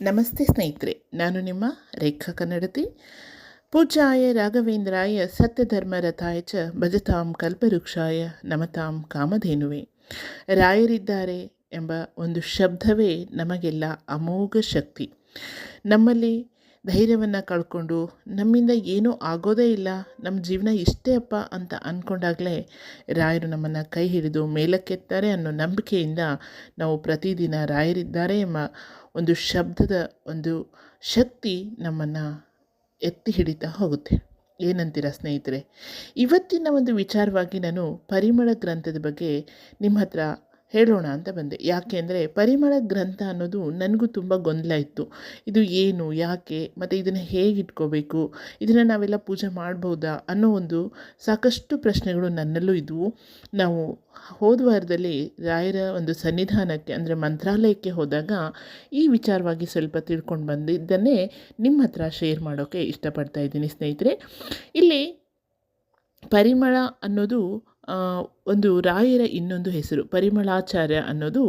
ನಮಸ್ತೆ ಸ್ನೇಹಿತರೆ, ನಾನು ನಿಮ್ಮ ರೇಖಾ ಕನ್ನಡತಿ. ಪೂಜ್ಯಾಯ ರಾಘವೇಂದ್ರಾಯ ಸತ್ಯಧರ್ಮರಥಾಯ ಚ ಭಜತಾಂ ಕಲ್ಪವೃಕ್ಷಾಯ ನಮತಾಂ ಕಾಮಧೇನುವೆ. ರಾಯರಿದ್ದಾರೆ ಎಂಬ ಒಂದು ಶಬ್ದವೇ ನಮಗೆಲ್ಲ ಅಮೋಘ ಶಕ್ತಿ. ನಮ್ಮಲ್ಲಿ ಧೈರ್ಯವನ್ನು ಕಳ್ಕೊಂಡು ನಮ್ಮಿಂದ ಏನೂ ಆಗೋದೇ ಇಲ್ಲ ನಮ್ಮ ಜೀವನ ಇಷ್ಟೇ ಅಪ್ಪ ಅಂತ ಅಂದ್ಕೊಂಡಾಗಲೇ ರಾಯರು ನಮ್ಮನ್ನು ಕೈ ಹಿಡಿದು ಮೇಲಕ್ಕೆತ್ತಾರೆ ಅನ್ನೋ ನಂಬಿಕೆಯಿಂದ ನಾವು ಪ್ರತಿದಿನ ರಾಯರಿದ್ದಾರೆ ಎಂಬ ಒಂದು ಶಬ್ದದ ಒಂದು ಶಕ್ತಿ ನಮ್ಮನ್ನು ಎತ್ತಿ ಹಿಡಿತಾ ಹೋಗುತ್ತೆ. ಏನಂತೀರ ಸ್ನೇಹಿತರೆ? ಇವತ್ತಿನ ಒಂದು ವಿಚಾರವಾಗಿ ನಾನು ಪರಿಮಳ ಗ್ರಂಥದ ಬಗ್ಗೆ ನಿಮ್ಮ ಹತ್ರ ಹೇಳೋಣ ಅಂತ ಬಂದೆ. ಯಾಕೆ ಅಂದರೆ ಪರಿಮಳ ಗ್ರಂಥ ಅನ್ನೋದು ನನಗೂ ತುಂಬ ಗೊಂದಲ ಇತ್ತು. ಇದು ಏನು, ಯಾಕೆ, ಮತ್ತು ಇದನ್ನು ಹೇಗೆ ಇಟ್ಕೋಬೇಕು, ಇದನ್ನು ನಾವೆಲ್ಲ ಪೂಜೆ ಮಾಡ್ಬೋದಾ ಅನ್ನೋ ಒಂದು ಸಾಕಷ್ಟು ಪ್ರಶ್ನೆಗಳು ನನ್ನಲ್ಲೂ ಇದ್ವು. ನಾವು ಹೋದ ವಾರದಲ್ಲಿ ರಾಯರ ಒಂದು ಸನ್ನಿಧಾನಕ್ಕೆ, ಅಂದರೆ ಮಂತ್ರಾಲಯಕ್ಕೆ ಹೋದಾಗ ಈ ವಿಚಾರವಾಗಿ ಸ್ವಲ್ಪ ತಿಳ್ಕೊಂಡು ಬಂದಿದ್ದನ್ನೇ ನಿಮ್ಮ ಹತ್ರ ಶೇರ್ ಮಾಡೋಕ್ಕೆ ಇಷ್ಟಪಡ್ತಾ ಇದ್ದೀನಿ ಸ್ನೇಹಿತರೆ. ಇಲ್ಲಿ ಪರಿಮಳ ಅನ್ನೋದು ಒಂದು ರಾಯರ ಇನ್ನೊಂದು ಹೆಸರು, ಪರಿಮಳಾಚಾರ್ಯ ಅನ್ನೋದು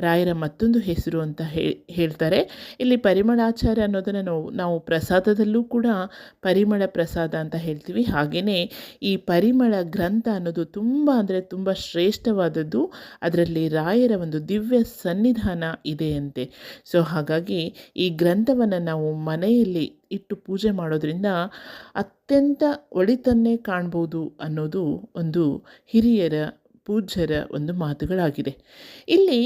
ರಾಯರ ಮತ್ತೊಂದು ಹೆಸರು ಅಂತ ಹೇಳ್ತಾರೆ. ಇಲ್ಲಿ ಪರಿಮಳಾಚಾರ್ಯ ಅನ್ನೋದನ್ನು ನಾವು ನಾವು ಪ್ರಸಾದದಲ್ಲೂ ಕೂಡ ಪರಿಮಳ ಪ್ರಸಾದ ಅಂತ ಹೇಳ್ತೀವಿ. ಹಾಗೆಯೇ ಈ ಪರಿಮಳ ಗ್ರಂಥ ಅನ್ನೋದು ತುಂಬ ಅಂದರೆ ತುಂಬ ಶ್ರೇಷ್ಠವಾದದ್ದು, ಅದರಲ್ಲಿ ರಾಯರ ಒಂದು ದಿವ್ಯ ಸನ್ನಿಧಾನ ಇದೆಯಂತೆ ಸೊ, ಹಾಗಾಗಿ ಈ ಗ್ರಂಥವನ್ನು ನಾವು ಮನೆಯಲ್ಲಿ ಇಟ್ಟು ಪೂಜೆ ಮಾಡೋದ್ರಿಂದ ಅತ್ಯಂತ ಒಳಿತನ್ನೇ ಕಾಣ್ಬೋದು ಅನ್ನೋದು ಒಂದು ಹಿರಿಯರ ಪೂಜ್ಯರ ಒಂದು ಮಾತುಗಳಾಗಿದೆ ಇಲ್ಲಿ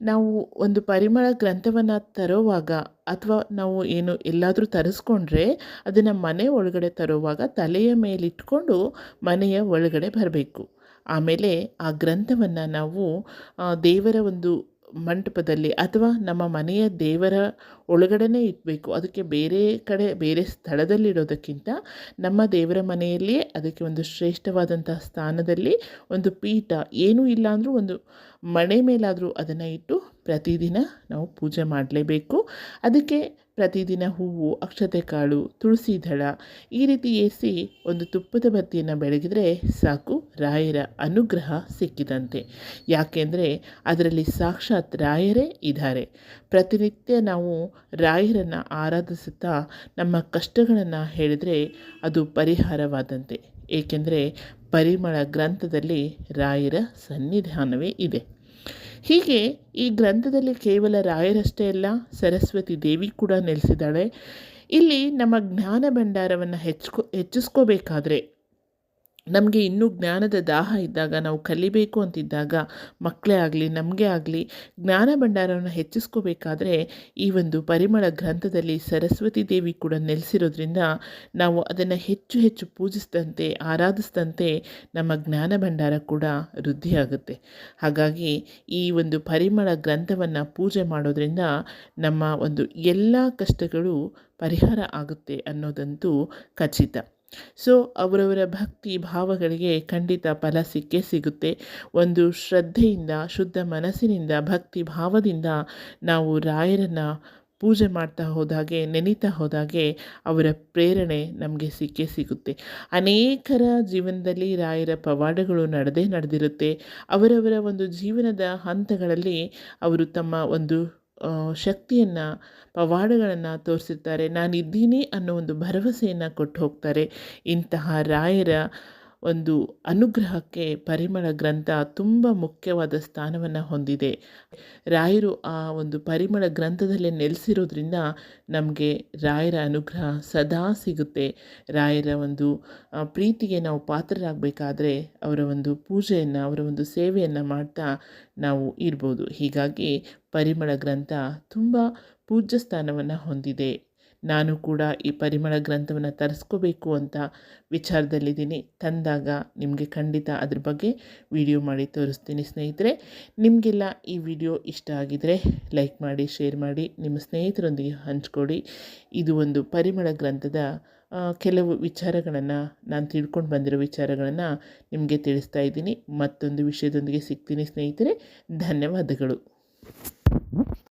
ನಾವು ಒಂದು ಪರಿಮಳ ಗ್ರಂಥವನ್ನು ತರೋವಾಗ ಅಥವಾ ನಾವು ಏನು ಎಲ್ಲಾದರೂ ತರಿಸ್ಕೊಂಡ್ರೆ ಅದನ್ನು ಮನೆ ಒಳಗಡೆ ತರುವಾಗ ತಲೆಯ ಮೇಲಿಟ್ಕೊಂಡು ಮನೆಯ ಒಳಗಡೆ ಬರಬೇಕು. ಆಮೇಲೆ ಆ ಗ್ರಂಥವನ್ನು ನಾವು ದೇವರ ಒಂದು ಮಂಟಪದಲ್ಲಿ ಅಥವಾ ನಮ್ಮ ಮನೆಯ ದೇವರ ಒಳಗಡೆನೇ ಇಡಬೇಕು. ಅದಕ್ಕೆ ಬೇರೆ ಕಡೆ, ಬೇರೆ ಸ್ಥಳದಲ್ಲಿ ಇಡೋದಕ್ಕಿಂತ ನಮ್ಮ ದೇವರ ಮನೆಯಲ್ಲಿಯೇ ಅದಕ್ಕೆ ಒಂದು ಶ್ರೇಷ್ಠವಾದಂತಹ ಸ್ಥಾನದಲ್ಲಿ ಒಂದು ಪೀಠ. ಏನೂ ಇಲ್ಲಾಂದರೂ ಒಂದು ಮಣೆ ಮೇಲಾದರೂ ಅದನ್ನು ಇಟ್ಟು ಪ್ರತಿದಿನ ನಾವು ಪೂಜೆ ಮಾಡಲೇಬೇಕು. ಅದಕ್ಕೆ ಪ್ರತಿದಿನ ಹೂವು, ಅಕ್ಷತೆ ಕಾಳು, ತುಳಸಿ ದಳ, ಈ ರೀತಿ ಏಸಿ ಒಂದು ತುಪ್ಪದ ಬತ್ತಿಯನ್ನು ಬೆಳಗಿದರೆ ಸಾಕು ರಾಯರ ಅನುಗ್ರಹ ಸಿಕ್ಕಿದಂತೆ. ಯಾಕೆಂದರೆ ಅದರಲ್ಲಿ ಸಾಕ್ಷಾತ್ ರಾಯರೇ ಇದ್ದಾರೆ. ಪ್ರತಿನಿತ್ಯ ನಾವು ರಾಯರನ್ನು ಆರಾಧಿಸುತ್ತಾ ನಮ್ಮ ಕಷ್ಟಗಳನ್ನು ಹೇಳಿದರೆ ಅದು ಪರಿಹಾರವಾದಂತೆ. ಏಕೆಂದರೆ ಪರಿಮಳ ಗ್ರಂಥದಲ್ಲಿ ರಾಯರ ಸನ್ನಿಧಾನವೇ ಇದೆ. ಹೀಗೆ ಈ ಗ್ರಂಥದಲ್ಲಿ ಕೇವಲ ರಾಯರಷ್ಟೇ ಅಲ್ಲ, ಸರಸ್ವತಿ ದೇವಿ ಕೂಡ ನೆಲೆಸಿದ್ದಾಳೆ. ಇಲ್ಲಿ ನಮ್ಮ ಜ್ಞಾನ ಭಂಡಾರವನ್ನು ಹೆಚ್ಚು ಹೆಚ್ಚಿಸ್ಕೋಬೇಕಾದ್ರೆ ನಮಗೆ ಇನ್ನೂ ಜ್ಞಾನದ ದಾಹ ಇದ್ದಾಗ, ನಾವು ಕಲಿಬೇಕು ಅಂತಿದ್ದಾಗ, ಮಕ್ಕಳೇ ಆಗಲಿ, ನಮಗೆ ಆಗಲಿ, ಜ್ಞಾನ ಭಂಡಾರವನ್ನು ಹೆಚ್ಚಿಸ್ಕೋಬೇಕಾದ್ರೆ ಈ ಒಂದು ಪರಿಮಳ ಗ್ರಂಥದಲ್ಲಿ ಸರಸ್ವತಿ ದೇವಿ ಕೂಡ ನೆಲೆಸಿರೋದ್ರಿಂದ ನಾವು ಅದನ್ನು ಹೆಚ್ಚು ಹೆಚ್ಚು ಪೂಜಿಸಿದಂತೆ, ಆರಾಧಿಸಿದಂತೆ ನಮ್ಮ ಜ್ಞಾನ ಭಂಡಾರ ಕೂಡ ವೃದ್ಧಿಯಾಗುತ್ತೆ. ಹಾಗಾಗಿ ಈ ಒಂದು ಪರಿಮಳ ಗ್ರಂಥವನ್ನು ಪೂಜೆ ಮಾಡೋದ್ರಿಂದ ನಮ್ಮ ಒಂದು ಎಲ್ಲ ಕಷ್ಟಗಳು ಪರಿಹಾರ ಆಗುತ್ತೆ ಅನ್ನೋದಂತೂ ಖಚಿತ. ಸೊ ಅವರವರ ಭಕ್ತಿ ಭಾವಗಳಿಗೆ ಖಂಡಿತ ಫಲ ಸಿಕ್ಕೇ ಸಿಗುತ್ತೆ. ಒಂದು ಶ್ರದ್ಧೆಯಿಂದ, ಶುದ್ಧ ಮನಸ್ಸಿನಿಂದ, ಭಕ್ತಿ ಭಾವದಿಂದ ನಾವು ರಾಯರನ್ನು ಪೂಜೆ ಮಾಡ್ತಾ ಹೋದಾಗೆ, ನೆನೀತಾ ಹೋದಾಗೆ ಅವರ ಪ್ರೇರಣೆ ನಮಗೆ ಸಿಕ್ಕೇ ಸಿಗುತ್ತೆ. ಅನೇಕರ ಜೀವನದಲ್ಲಿ ರಾಯರ ಪವಾಡಗಳು ನಡೆದೇ ನಡೆದಿರುತ್ತೆ. ಅವರವರ ಒಂದು ಜೀವನದ ಹಂತಗಳಲ್ಲಿ ಅವರು ತಮ್ಮ ಒಂದು ಶಕ್ತಿಯನ್ನು ಪವಾಡಗಳನ್ನು ತೋರಿಸಿರ್ತಾರೆ. ನಾನಿದ್ದೀನಿ ಅನ್ನೋ ಒಂದು ಭರವಸೆಯನ್ನು ಕೊಟ್ಟು ಹೋಗ್ತಾರೆ ಇಂತಹ ರಾಯರ ಒಂದು ಅನುಗ್ರಹಕ್ಕೆ ಪರಿಮಳ ಗ್ರಂಥ ತುಂಬ ಮುಖ್ಯವಾದ ಸ್ಥಾನವನ್ನು ಹೊಂದಿದೆ. ರಾಯರು ಆ ಒಂದು ಪರಿಮಳ ಗ್ರಂಥದಲ್ಲೇ ನೆಲೆಸಿರೋದ್ರಿಂದ ನಮಗೆ ರಾಯರ ಅನುಗ್ರಹ ಸದಾ ಸಿಗುತ್ತೆ. ರಾಯರ ಒಂದು ಪ್ರೀತಿಗೆ ನಾವು ಪಾತ್ರರಾಗಬೇಕಾದ್ರೆ ಅವರ ಒಂದು ಪೂಜೆಯನ್ನು, ಅವರ ಒಂದು ಸೇವೆಯನ್ನು ಮಾಡ್ತಾ ನಾವು ಇರ್ಬೋದು. ಹೀಗಾಗಿ ಪರಿಮಳ ಗ್ರಂಥ ತುಂಬ ಪೂಜ್ಯ ಸ್ಥಾನವನ್ನು ಹೊಂದಿದೆ. ನಾನು ಕೂಡ ಈ ಪರಿಮಳ ಗ್ರಂಥವನ್ನು ತರಿಸ್ಕೋಬೇಕು ಅಂತ ವಿಚಾರದಲ್ಲಿದ್ದೀನಿ. ತಂದಾಗ ನಿಮಗೆ ಖಂಡಿತ ಅದ್ರ ಬಗ್ಗೆ ವಿಡಿಯೋ ಮಾಡಿ ತೋರಿಸ್ತೀನಿ ಸ್ನೇಹಿತರೆ. ನಿಮಗೆಲ್ಲ ಈ ವಿಡಿಯೋ ಇಷ್ಟ ಆಗಿದರೆ ಲೈಕ್ ಮಾಡಿ, ಶೇರ್ ಮಾಡಿ, ನಿಮ್ಮ ಸ್ನೇಹಿತರೊಂದಿಗೆ ಹಂಚ್ಕೊಡಿ. ಇದು ಒಂದು ಪರಿಮಳ ಗ್ರಂಥದ ಕೆಲವು ವಿಚಾರಗಳನ್ನು ನಾನು ತಿಳ್ಕೊಂಡು ಬಂದಿರೋ ವಿಚಾರಗಳನ್ನು ನಿಮಗೆ ತಿಳಿಸ್ತಾ ಇದ್ದೀನಿ. ಮತ್ತೊಂದು ವಿಷಯದೊಂದಿಗೆ ಸಿಗ್ತೀನಿ ಸ್ನೇಹಿತರೆ. ಧನ್ಯವಾದಗಳು.